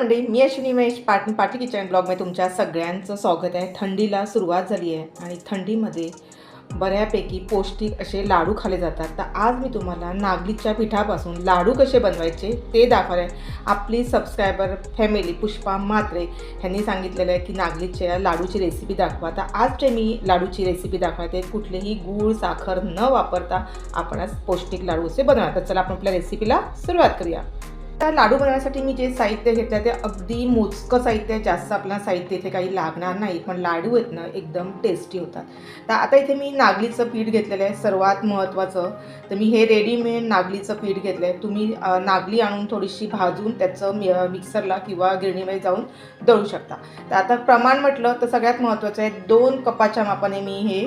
मंडळी मी अश्विनी महेश पाट पाटी किचन ब्लॉगमध्ये तुमच्या सगळ्यांचं स्वागत आहे. थंडीला सुरुवात झाली आहे आणि थंडीमध्ये बऱ्यापैकी पौष्टिक असे लाडू खाल्ले जातात. तर आज मी तुम्हाला नागलीच्या पिठापासून लाडू कसे बनवायचे ते दाखवणार आहे. आपली सबस्क्रायबर फॅमिली पुष्पा मात्रे ह्यांनी सांगितलेलं आहे की नागलीच्या लाडूची रेसिपी दाखवा. तर आज जे मी लाडूची रेसिपी दाखवते कुठलेही गूळ साखर न वापरता आपण आज पौष्टिक लाडू असे बनवणार. तर चला आपण आपल्या रेसिपीला सुरुवात करूया. तर लाडू बनवण्यासाठी मी जे साहित्य घेतलं ते अगदी मोजकं साहित्य आहे जास्त आपल्याला साहित्य इथे काही लागणार नाही पण लाडू आहेत ना एकदम टेस्टी होतात. तर आता इथे मी नागलीचं पीठ घेतलेलं आहे सर्वात महत्त्वाचं तर मी हे रेडीमेड नागलीचं पीठ घेतलं आहे. तुम्ही नागली आणून थोडीशी भाजून त्याचं मि मिक्सरला किंवा गिरणीमध्ये जाऊन दळू शकता. तर आता प्रमाण म्हटलं तर सगळ्यात महत्त्वाचं आहे दोन कपाच्या मापाने मी हे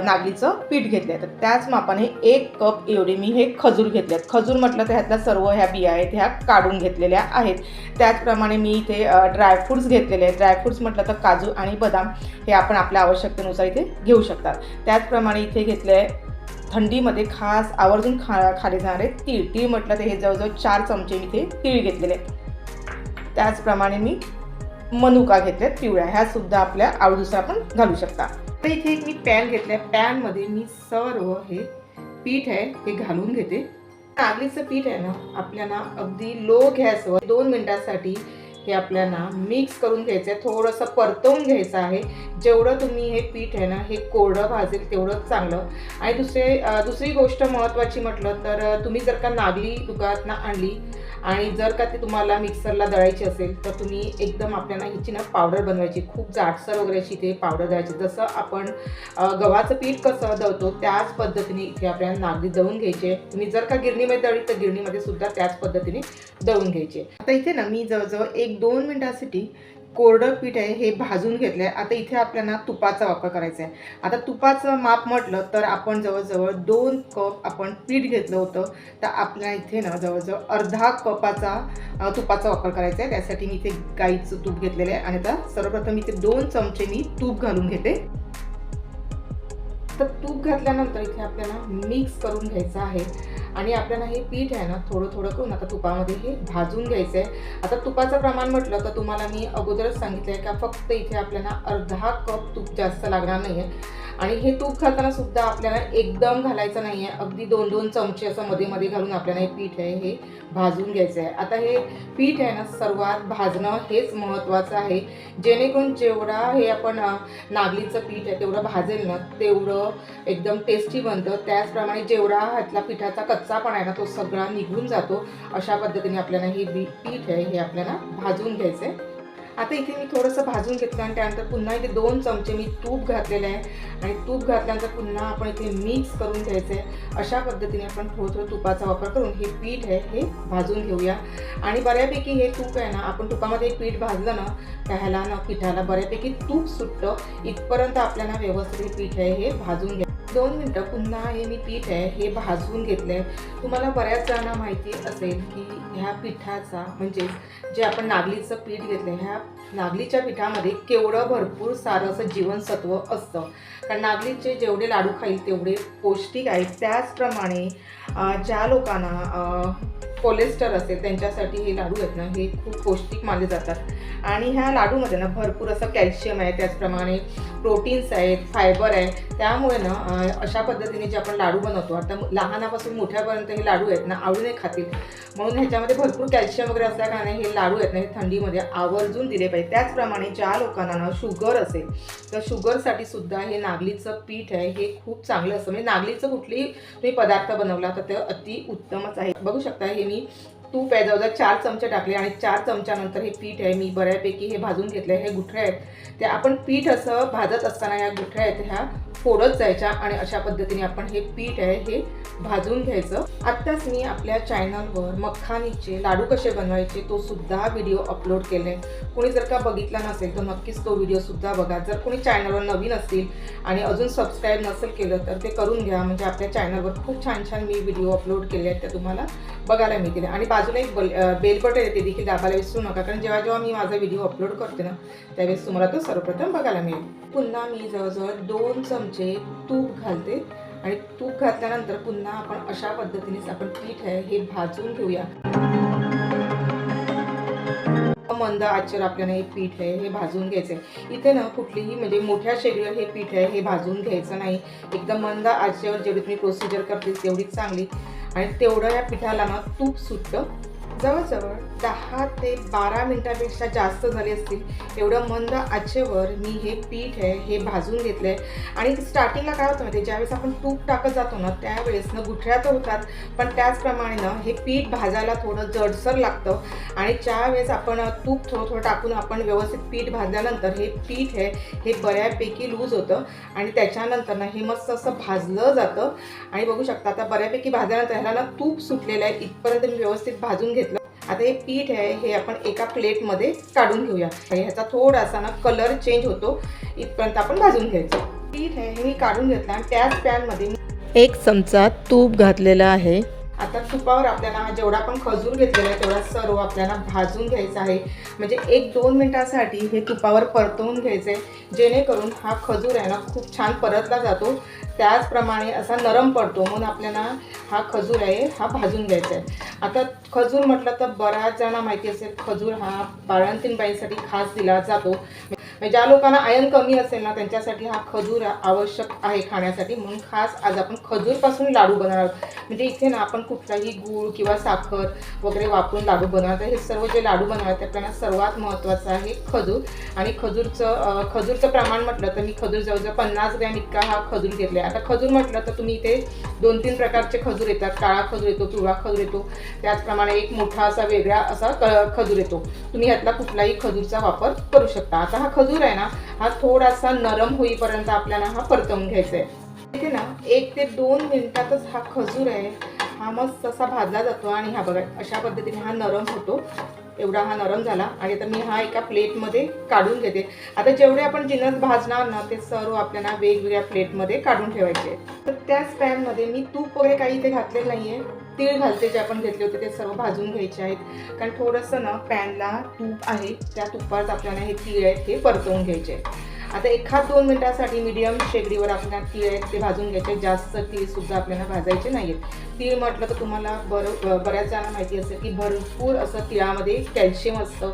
नागलीचं पीठ घेतलं आहे तर त्याच मापाने एक कप एवढे मी हे खजूर घेतले आहेत खजूर म्हटलं तर ह्यातल्या सर्व ह्या बिया आहेत ह्या काढून घेतलेल्या आहेत. त्याचप्रमाणे मी इथे ड्रायफ्रूट्स घेतलेले आहेत. ड्रायफ्रूट्स म्हटलं तर काजू आणि बदाम हे आपण आपल्या आवश्यकतेनुसार इथे घेऊ शकतात. त्याचप्रमाणे इथे घेतले आहे थंडीमध्ये खास आवर्जून खा खाले जाणारे तीळ. तीळ म्हटलं तर हे जवळजवळ चार चमचे मी इथे तीळ घेतलेले आहेत. त्याचप्रमाणे मी मनुका घेतल्यात पिवळ्या. ह्या सुद्धा आपल्या आवडीनुसार आपण घालू शकता. तर इथे एक मी पॅन घेतलाय. पॅनमध्ये मी सर्व हे पीठ आहे हे घालून घेते. नागलीचं पीठ आहे ना आपल्याला अगदी लो गॅसवर दोन मिनिटासाठी हे आपल्याला मिक्स करून घ्यायचं आहे थोडंसं परतवून घ्यायचं आहे. जेवढं तुम्ही हे पीठ आहे ना हे कोरडं भाजेल तेवढंच चांगलं. आणि दुसरे दुसरी गोष्ट महत्त्वाची म्हटलं तर तुम्ही जर का नागली दुकानात आणली आणि जर का ते तुम्हाला मिक्सरला दळायची असेल तर तुम्ही एकदम आपल्याला हिची ना पावडर बनवायची. खूप जाडसर वगैरे अशी ते पावडर द्यायची जसं आपण गव्हाचं पीठ कसं दळतो त्याच पद्धतीने इथे आपल्याला नागली दळून घ्यायचे. तुम्ही जर का गिरणीमध्ये दळली तर गिरणीमध्ये सुद्धा त्याच पद्धतीने दळून घ्यायचे. आता इथे ना मी जवळजवळ एक दोन मिनटासाठी कोरडं पीठ आहे हे भाजून घेतलं आहे आता इथे आपल्याला तुपाचा वापर करायचा आहे. आता तुपाचं माप म्हटलं तर आपण जवळजवळ दोन कप आपण पीठ घेतलं होतं. तर आपल्या इथे ना जवळजवळ अर्धा कपाचा तुपाचा वापर करायचा आहे. त्यासाठी मी इथे गाईचं तूप घेतलेलं आहे. आणि आता सर्वप्रथम इथे दोन चमचे मी तूप घालून घेते. तर तूप घातल्यानंतर इथे आपल्याला मिक्स करून घ्यायचं आहे. आणि आपल्याला हे पीठ आहे ना थोडं थोडं करून आता तुपामध्ये हे भाजून घ्यायचं आहे आता तुपाचं प्रमाण म्हटलं तर तुम्हाला मी अगोदरच सांगितलं आहे का फक्त इथे आपल्याला अर्धा कप तूप जास्त लागणार नाही आहे आणि हे तूप घालताना सुद्धा आपल्याला एकदम घालायचं नाही आहे अगदी दोन दोन चमचे असं मध्ये मध्ये घालून आपल्याला हे पीठ आहे हे भाजून घ्यायचं आहे आता हे पीठ आहे ना सर्वात भाजणं हेच महत्त्वाचं आहे. जेणेकरून जेवढा हे आपण नागलीचं पीठ आहे तेवढं भाजेल ना तेवढं एकदम टेस्टी बनतं. त्याचप्रमाणे जेवढा ह्यातला पिठाचा कच्चा पण आहे ना तो सगळा निघून जातो. अशा पद्धतीने आपल्याला हे बी पीठ आहे हे आपल्याला भाजून घ्यायचं आहे आता इथे मी थोडंसं भाजून घेतलं आणि त्यानंतर पुन्हा इथे दोन चमचे मी तूप घातलेलं आहे. आणि तूप घातल्यानंतर पुन्हा आपण इथे मिक्स करून घ्यायचं आहे अशा पद्धतीने आपण थोडं थोडं तुपाचा वापर करून हे पीठ आहे हे भाजून घेऊया. आणि बऱ्यापैकी हे तूप आहे ना आपण तुपामध्ये एक पीठ भाजलं ना त्याला ना पिठाला बऱ्यापैकी तूप सुटतं. इथपर्यंत आपल्याला व्यवस्थित हे पीठ आहे हे भाजून घ्या दोन मिनटं पुन्हा हे मी पीठ आहे हे भाजून घेतलं आहे तुम्हाला बऱ्याच जणांना माहिती असेल की ह्या पिठाचा म्हणजे जे आपण नागलीचं पीठ घेतलं ह्या नागलीच्या पिठामध्ये केवढं भरपूर सारं असं जीवनसत्व असतं. कारण नागलीचे जेवढे लाडू खाईल तेवढे पौष्टिक आहेत. त्याचप्रमाणे ज्या लोकांना कोलेस्टर असेल त्यांच्यासाठी हे लाडू आहेत ना हे खूप पौष्टिक मानले जातात. आणि ह्या लाडूमध्ये ना भरपूर असं कॅल्शियम आहे त्याचप्रमाणे प्रोटीन्स आहेत फायबर आहे. त्यामुळे ना अशा पद्धतीने जे आपण लाडू बनवतो आता लहानापासून मोठ्यापर्यंत हे लाडू आहेत ना आवडीने खातील. म्हणून ह्याच्यामध्ये भरपूर कॅल्शियम वगैरे असल्या कारणाने हे लाडू आहेत ना हे थंडीमध्ये आवर्जून दिले पाहिजे. त्याचप्रमाणे ज्या लोकांना ना शुगर असेल तर शुगरसाठी सुद्धा हे नागलीचं पीठ आहे हे खूप चांगलं असतं. म्हणजे नागलीचं कुठलीही तुम्ही पदार्थ बनवला तर ते अति उत्तमच आहे. बघू शकता हे मी तूप आहे जवळजवळ चार चमचे टाकले आणि चार चमच्यानंतर हे पीठ आहे मी बऱ्यापैकी हे भाजून घेतलं हे गुठळे आहेत. ते आपण पीठ असं भाजत असताना या गुठळ्या आहेत ह्या फोडत जायच्या आणि अशा पद्धतीने आपण हे पीठ आहे हे भाजून घ्यायचं. आत्ताच मी आपल्या चॅनलवर मखानीचे लाडू कसे बनवायचे तो सुद्धा व्हिडिओ अपलोड केले कोणी जर का बघितला नसेल तर नक्कीच तो व्हिडिओ सुद्धा बघा. जर कोणी चॅनलवर नवीन असतील आणि अजून सबस्क्राईब नसेल केलं तर ते करून घ्या. म्हणजे आपल्या चॅनलवर खूप छान छान मी व्हिडिओ अपलोड केले आहेत त्या तुम्हाला बघायला मिळतील. आणि बाजूला एक बल बेल बटन येते देखील दाबायला विसरू नका. कारण जेव्हा जेव्हा मी माझा व्हिडिओ अपलोड करते ना त्यावेळेस तुम्हाला तो सर्वप्रथम बघायला मिळेल. पुन्हा मी जवळजवळ दोन चमचे म्हणजे तूप घालते. आणि तूप घातल्यानंतर पुन्हा आपण अशा पद्धतीनेच आपण पीठ आहे हे भाजून घेऊया. मंद आचर आपल्याला हे पीठ आहे हे भाजून घ्यायचं आहे इथे ना कुठलीही म्हणजे मोठ्या शेगडीवर हे पीठ आहे हे भाजून घ्यायचं नाही. एकदम मंद आचेवर जेवढी तुम्ही प्रोसिजर करते तेवढीच चांगली. आणि तेवढं या पिठाला ना तूप सुटतं. जवळजवळ दहा ते बारा मिनटापेक्षा जास्त झाले असतील. एवढं मंद आचेवर मी हे पीठ आहे हे भाजून घेतलं आहे आणि स्टार्टिंगला काय होतं माहिती ज्यावेळेस आपण तूप टाकत जातो ना त्यावेळेस ना गुठळ्या तर होतात पण त्याचप्रमाणे ना हे पीठ भाजायला थोडं जडसर लागतं. आणि ज्यावेळेस आपण तूप थोडं थोडं टाकून आपण व्यवस्थित पीठ भाजल्यानंतर हे पीठ आहे हे बऱ्यापैकी लूज होतं. आणि त्याच्यानंतर ना हे मस्त असं भाजलं जातं. आणि बघू शकता आता बऱ्यापैकी भाजल्यानंतर ह्याला ना तूप सुटलेलं आहे. इथपर्यंत मी व्यवस्थित भाजून घेतलं आता हे पीठ आहे हे आपण एका प्लेटमध्ये काढून घेऊया. ह्याचा थोडासा ना कलर चेंज होतो. इथपर्यंत आपण भाजून घ्यायचं. पीठ आहे हे मी काढून घेतलं आणि त्याच पॅनमध्ये मी एक चमचा तूप घातलेला आहे. आता तुपावर आपल्याला हा जेवढा आपण खजूर घेतलेला आहे तेवढा सर्व आपल्याला भाजून घ्यायचा आहे. म्हणजे एक दोन मिनटासाठी हे तुपावर परतवून घ्यायचे जेणेकरून हा खजूर आहे ना खूप छान परतला जातो. त्याचप्रमाणे असा नरम पडतो म्हणून आपल्याला हा खजूर आहे हा भाजून घ्यायचा आहे. आता खजूर म्हटलं तर बऱ्याच जणांना माहिती असेल खजूर हा बाळंतीन बाईंसाठी खास दिला जातो. म्हणजे ज्या लोकांना आयन कमी असेल ना त्यांच्यासाठी हा खजूर आवश्यक आहे खाण्यासाठी. म्हणून खास आज आपण खजूरपासून लाडू बनवणार आहोत. म्हणजे इथे ना आपण कुठलाही गूळ किंवा साखर वगैरे वापरून लाडू बनवतात हे सर्व जे लाडू बनवतात ते सर्वात महत्त्वाचं आहे खजूर. आणि खजूरचं खजूरचं प्रमाण म्हटलं तर मी खजूर जवळजवळ पन्नास ग्रॅम इतका हा खजूर घेतला आहे आता खजूर म्हटलं तर तुम्ही इथे दोन तीन प्रकारचे खजूर येतात. काळा खजूर येतो पिवळा खजूर येतो. त्याचप्रमाणे एक मोठा असा वेगळा असा क- खजूर येतो. तुम्ही यातला कुठलाही खजूरचा वापर करू शकता. आता हा खजूर आहे ना हा थोडासा नरम होईपर्यंत आपल्याला हा परतवून घ्यायचा आहे इथे ना एक ते दोन मिनिटातच हा खजूर आहे हा मस्त असा भाजला जातो आणि हा बघा अशा पद्धतीने हा नरम होतो. एवढा हा नरम झाला आणि आता मी हा एका प्लेटमध्ये काढून घेते. आता जेवढे आपण जिनस भाजणार ना ते सर्व आपल्याला वेगवेगळ्या प्लेटमध्ये काढून ठेवायचे. तर त्याच पॅनमध्ये मी तूप वगैरे काही इथे घातलेलं नाही आहे तीळ घालते जे आपण घेतले होते ते सर्व भाजून घ्यायचे आहेत. कारण थोडंसं ना पॅनला तूप आहे. त्या तुपात आपल्याला हे तीळ आहेत हे परतवून घ्यायचे आहेत. आता एखाद दोन मिनटासाठी मीडियम शेगडीवर आपल्याला तीळ आहेत ते भाजून घ्यायचे. जास्त तीळसुद्धा आपल्याला भाजायचे नाही आहेत तीळ म्हटलं तर तुम्हाला बरं बऱ्याच जणांना माहिती असेल की भरपूर असं तिळामध्ये कॅल्शियम असतं.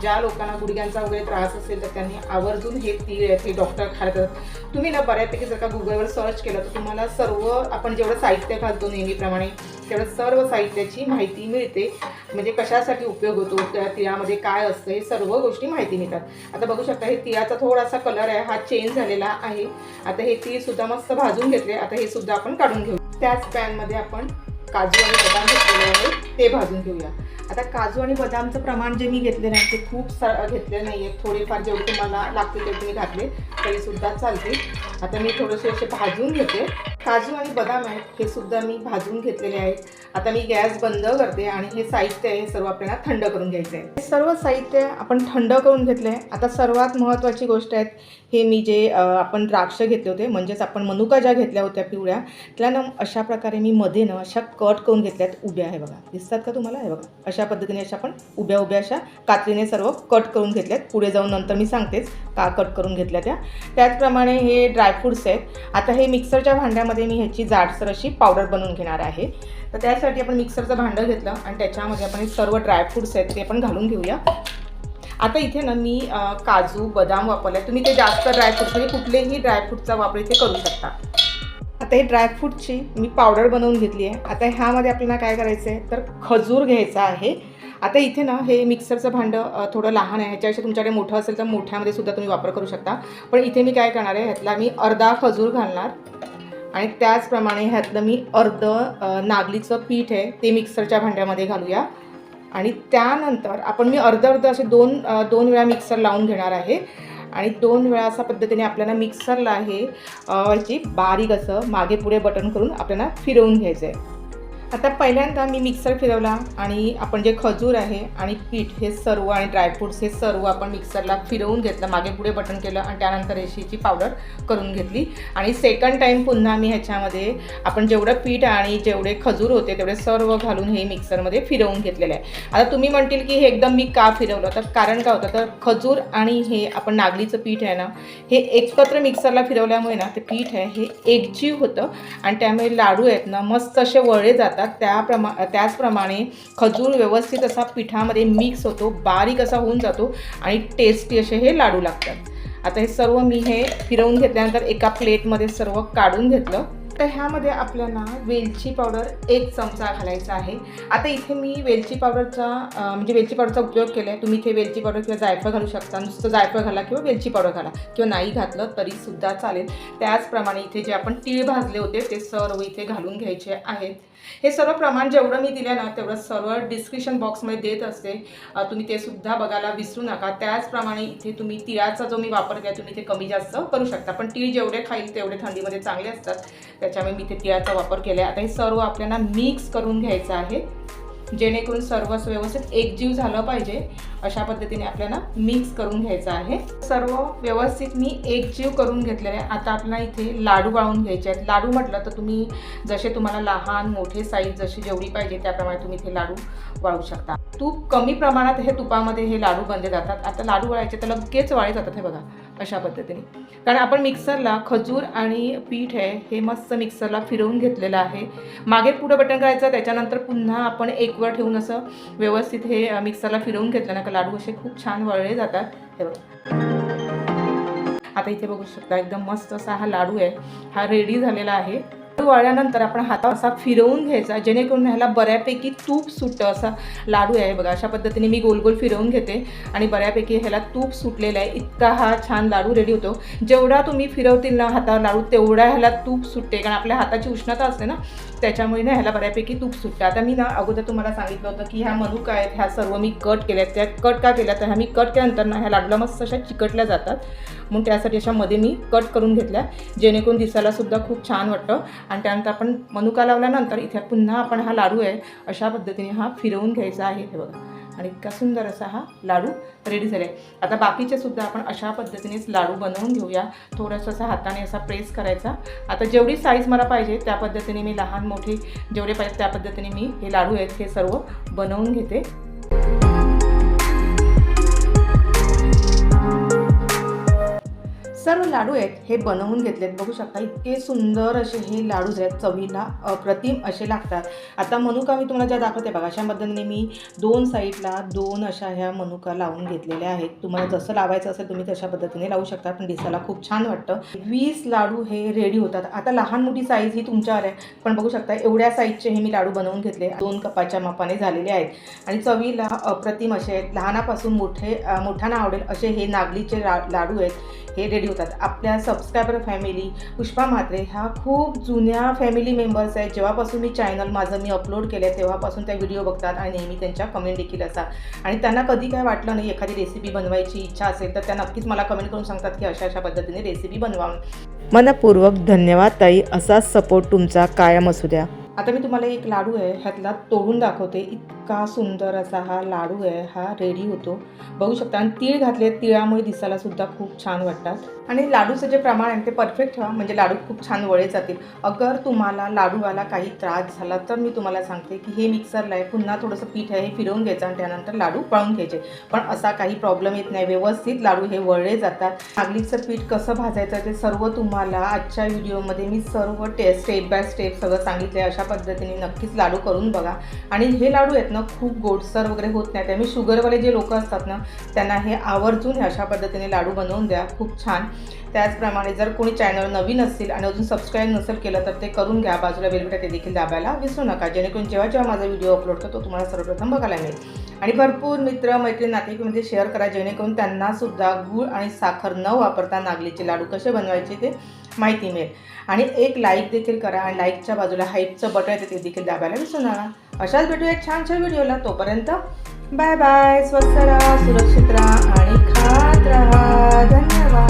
ज्या लोकांना गुडघ्यांचा वगैरे त्रास असेल तर त्यांनी आवर्जून हे तीळ आहेत हे डॉक्टर खातात तुम्ही ना बऱ्यापैकी जर का गुगलवर सर्च केलं तर तुम्हाला सर्व आपण जेवढं साहित्य घालतो नेहमीप्रमाणे तेवढं सर्व साहित्याची माहिती मिळते. म्हणजे कशासाठी उपयोग होतो त्या तिळामध्ये काय असतं हे सर्व गोष्टी माहिती मिळतात. आता बघू शकता हे तिळाचा थोडासा कलर आहे हा चेंज झालेला आहे. आता हे तीळ सुद्धा मस्त भाजून घेतले आता हे सुद्धा आपण काढून घेऊ. त्याच पॅनमध्ये आपण काजू आणि बदाम घेतलेले आहे ते भाजून घेऊया. आता काजू आणि बदामचं प्रमाण जे मी घेतले नाही ते खूप सा घेतले नाही आहेत थोडेफार जेवढे तुम्हाला लागतील तेवढे मी घातले तरीसुद्धा चालते आता मी थोडेसे असे भाजून घेते. काजू आणि बदाम आहेत हे सुद्धा मी भाजून घेतलेले आहेत. आता मी गॅस बंद करते आणि हे साहित्य आहे हे सर्व आपल्याला थंड करून घ्यायचं आहे. हे सर्व साहित्य आपण थंड करून घेतले. आता सर्वात महत्त्वाची गोष्ट आहे हे मी जे आपण द्राक्ष घेतले होते म्हणजेच आपण मनुका ज्या घेतल्या होत्या पिवळ्या त्या ना अशा प्रकारे मी मध्ये ना अशा कट करून घेतल्यात उभ्या आहे बघा. दिसतात का तुम्हाला? हे बघा. अशा पद्धतीने अशा आपण उभ्या उभ्या अशा कात्रीने सर्व कट करून घेतल्यात. पुढे जाऊन नंतर मी सांगतेच का कट करून घेतल्या त्या. त्याचप्रमाणे हे ड्रायफ्रूट्स आहेत. आता हे मिक्सरच्या भांड्यामध्ये मी ह्याची जाडसर अशी पावडर बनवून घेणार आहे. तर त्यासाठी आपण मिक्सरचं भांडं घेतलं आणि त्याच्यामध्ये आपण हे सर्व ड्रायफ्रूट्स आहेत ते आपण घालून घेऊया. आता इथे ना मी काजू बदाम वापरले. तुम्ही ते जास्त ड्रायफ्रूट्स म्हणजे कुठलेही ड्रायफ्रूटचा वापर इथे करू शकता. आता हे ड्रायफ्रूटची मी पावडर बनवून घेतली आहे. आता ह्यामध्ये आपल्याला काय करायचं आहे तर खजूर घ्यायचा आहे. आता इथे ना हे मिक्सरचं भांडं थोडं लहान आहे. ह्याच्यापेक्षा तुमच्याकडे मोठं असेल तर मोठ्यामध्ये सुद्धा तुम्ही वापर करू शकता. पण इथे मी काय करणार आहे? ह्यातला मी अर्धा खजूर घालणार. आणि त्याचप्रमाणे ह्यातलं मी अर्ध नागलीचं पीठ आहे ते मिक्सरच्या भांड्यामध्ये घालूया. आणि त्यानंतर आपण मी अर्ध अर्ध असे दोन दोन वेळा मिक्सर लावून घेणार आहे. आणि दोन वेळा अशा पद्धतीने आपल्याला मिक्सरला हे याची बारीक असं मागे पुढे बटन करून आपल्याला फिरवून घ्यायचं आहे आता पहिल्यांदा मी मिक्सर फिरवला आणि आपण जे खजूर आहे आणि पीठ हे सर्व आणि ड्रायफ्रूट्स हे सर्व आपण मिक्सरला फिरवून घेतलं. मागे पुढे बटन केलं आणि त्यानंतर रेशीची पावडर करून घेतली. आणि सेकंड टाईम पुन्हा मी ह्याच्यामध्ये आपण जेवढं पीठ आणि जेवढे खजूर होते तेवढे सर्व घालून हे मिक्सरमध्ये फिरवून घेतलेलं आहे. आता तुम्ही म्हणतील की हे एकदम मी का फिरवलं? तर कारण काय होतं? तर खजूर आणि हे आपण नागलीचं पीठ आहे ना हे एकत्र मिक्सरला फिरवल्यामुळे ना ते पीठ आहे हे एकजीव होतं. आणि त्यामुळे लाडू आहेत ना मस्त असे वळे जातात. जातात त्याप्रमा त्याचप्रमाणे खजूर व्यवस्थित असा पिठामध्ये मिक्स होतो बारीक असा होऊन जातो आणि टेस्टी असे हे लाडू लागतात. आता हे सर्व मी हे फिरवून घेतल्यानंतर एका प्लेटमध्ये सर्व काढून घेतलं. तर ह्यामध्ये आपल्याला वेलची पावडर एक चमचा घालायचा आहे. आता इथे मी वेलची पावडरचा म्हणजे वेलची पावडरचा उपयोग केला आहे तुम्ही इथे वेलची पावडर किंवा जायफळ घालू शकता. नुसतं जायफळ घाला किंवा वेलची पावडर घाला किंवा नाही घातलं तरीसुद्धा चालेल. त्याचप्रमाणे इथे जे आपण तीळ भाजले होते ते सर्व इथे घालून घ्यायचे आहेत. हे सर्व प्रमाण जेवढं मी दिलं ना तेवढं सर्व डिस्क्रिप्शन बॉक्समध्ये देत असते. तुम्ही ते सुद्धा बघायला विसरू नका. त्याचप्रमाणे इथे तुम्ही तिळाचा जो मी वापर केला तुम्ही ते कमी जास्त करू शकता. पण तीळ जेवढे खाईल तेवढे थंडीमध्ये चांगले असतात. त्याच्यामुळे मी इथे तिळाचा वापर केला आहे आता हे सर्व आपल्याला मिक्स करून घ्यायचं आहे. जेणेकरून सर्व व्यवस्थित एकजीव झालं पाहिजे. अशा पद्धतीने आपल्याला मिक्स करून घ्यायचं आहे. सर्व व्यवस्थित मी एकजीव करून घेतलेले आहे. आता आपल्याला इथे लाडू वाळून घ्यायचे आहेत. लाडू म्हटलं तर तुम्ही जसे तुम्हाला लहान मोठे साईज जशी जेवढी पाहिजे त्याप्रमाणे तुम्ही इथे लाडू वाळू शकता. तूप कमी प्रमाणात हे तुपामध्ये हे लाडू बनले जातात. आता लाडू वळायचे तर लगेच वाळे जातात हे बघा. अशा पद्धतीने. कारण आपण मिक्सरला खजूर आणि पीठ आहे हे मस्त मिक्सरला फिरवून घेतलेलं आहे. मागे पुढं बटन करायचं त्याच्यानंतर पुन्हा आपण एक वर ठेवून असं व्यवस्थित हे मिक्सरला फिरवून घेतलं ना का लाडू असे खूप छान वळले जातात. हे बघा. आता इथे बघू शकता एकदम मस्त असा हा लाडू आहे. हा रेडी झालेला आहे. वाळल्यानंतर आपण हातावर असा फिरवून घ्यायचा जेणेकरून ह्याला बऱ्यापैकी तूप सुटतं असा लाडू आहे बघा. अशा पद्धतीने मी गोल गोल फिरवून घेते आणि बऱ्यापैकी ह्याला तूप सुटलेलं आहे. इतका हा छान लाडू रेडी होतो. जेवढा तुम्ही फिरवतील ना हातावर लाडू तेवढा ह्याला तूप सुटते. कारण आपल्या हाताची उष्णता असते ना त्याच्यामुळे ना ह्याला बऱ्यापैकी तूप सुटतं. आता मी ना अगोदर तुम्हाला सांगितलं होतं की ह्या मनुका आहेत ह्या सर्व मी कट केल्या आहेत. त्या कट का केल्या? तर ह्या मी कट केल्यानंतर ना ह्या लाडूला मस्त अशा चिकटल्या जातात. म्हणून त्यासाठी अशा मध्ये मी कट करून घेतल्या जेणेकरून दिसायला सुद्धा खूप छान वाटतं. आणि त्यानंतर आपण मनुका लावल्यानंतर इथे पुन्हा आपण हा लाडू आहे अशा पद्धतीने हा फिरवून घ्यायचा आहे. हे बघा. आणि इतका सुंदर असा हा लाडू रेडी झाला आहे आता बाकीचे सुद्धा आपण अशा पद्धतीनेच लाडू बनवून घेऊया. थोडंसं असा हाताने असा प्रेस करायचा. आता जेवढी साईज मला पाहिजे त्या पद्धतीने मी लहान मोठे जेवढे पाहिजे त्या पद्धतीने मी हे लाडू आहेत हे सर्व बनवून घेते. सर्व लाडू आहेत हे बनवून घेतलेत. बघू शकता इतके सुंदर असे हे लाडू जे आहेत चवीला अप्रतिम असे लागतात. आता मनुका मी तुम्हाला ज्या दाखवते बघा अशा पद्धतीने मी दोन साईडला दोन अशा ह्या मनुका लावून घेतलेल्या आहेत. तुम्हाला जसं लावायचं असेल तुम्ही तशा पद्धतीने लावू शकता पण दिसायला खूप छान वाटतं. वीस लाडू हे रेडी होतात. आता लहान मोठी साईज ही तुमच्यावर आहे पण बघू शकता एवढ्या साईजचे हे मी लाडू बनवून घेतले. दोन कपाच्या मापाने झालेले आहेत. आणि चवीला अप्रतिम असे आहेत. लहानापासून मोठे मोठ्यांना आवडेल असे हे नागलीचे ला लाडू आहेत. हे रेडी होतात. आपल्या सबस्क्रायबर फॅमिली पुष्पा म्हात्रे ह्या खूप जुन्या फॅमिली मेंबर्स आहेत. जेव्हापासून मी चॅनल माझं मी अपलोड केलं आहे तेव्हापासून त्या व्हिडिओ बघतात आणि नेहमी त्यांच्या कमेंट देखील असतात. आणि त्यांना कधी काय वाटलं नाही एखादी रेसिपी बनवायची इच्छा असेल तर त्या नक्कीच मला कमेंट करून सांगतात की अशा अशा पद्धतीने रेसिपी बनवा. मनपूर्वक धन्यवाद ताई. असाच सपोर्ट तुमचा कायम असू द्या. आता मी तुम्हाला एक लाडू आहे ह्यातला तोडून दाखवते. इतका सुंदर असा हा लाडू आहे हा रेडी होतो. बघू शकता आणि तीळ घातले तिळामुळे दिसायला सुद्धा खूप छान वाटतात. आणि लाडूचं जे प्रमाण आहे ते परफेक्ट ठेवा. म्हणजे लाडू खूप छान वळे जातील. अगर तुम्हाला लाडूवाला काही त्रास झाला तर मी तुम्हाला सांगते की हे मिक्सरला आहे. पुन्हा थोडंसं पीठ आहे हे फिरवून घ्यायचं आणि त्यानंतर लाडू पळून घ्यायचे. पण असा काही प्रॉब्लेम येत नाही. व्यवस्थित लाडू हे वळले जातात. नागलीचं पीठ कसं भाजायचं ते सर्व तुम्हाला आजच्या व्हिडिओमध्ये मी सर्व टे स्टेप बाय स्टेप सगळं सांगितलं आहे अशा पद्धतीने नक्कीच लाडू करून बघा. आणि हे लाडू आहेत ना खूप गोडसर वगैरे होत नाही त्यामुळे शुगरवाले जे लोक असतात ना त्यांना हे आवर्जून अशा पद्धतीने लाडू बनवून द्या. खूप छान. त्याचप्रमाणे जर कोणी चॅनल नवीन असतील आणि अजून सबस्क्राईब नसेल केलं तर ते करून घ्या. बाजूला बेलबटा ते देखील दाबायला विसरू नका. जेणेकरून जेव्हा जेव्हा माझा व्हिडिओ अपलोड करतो तो तुम्हाला सर्वप्रथम बघायला मिळेल. आणि भरपूर मित्र मैत्रीण नातेवाईकमध्ये शेअर करा. जेणेकरून त्यांनासुद्धा गूळ आणि साखर न वापरता नागलीचे लाडू कसे बनवायचे ते माहिती मिळेल. आणि एक लाईक देखील करा आणि लाईकच्या बाजूला हाईपचं बटन आहे ते देखील दाबायला विसरू नका. अशाच भेटूया एक छान व्हिडिओला तोपर्यंत बाय बाय स्वस्त राहा सुरक्षित राहा आणि खात राहा. धन्यवाद.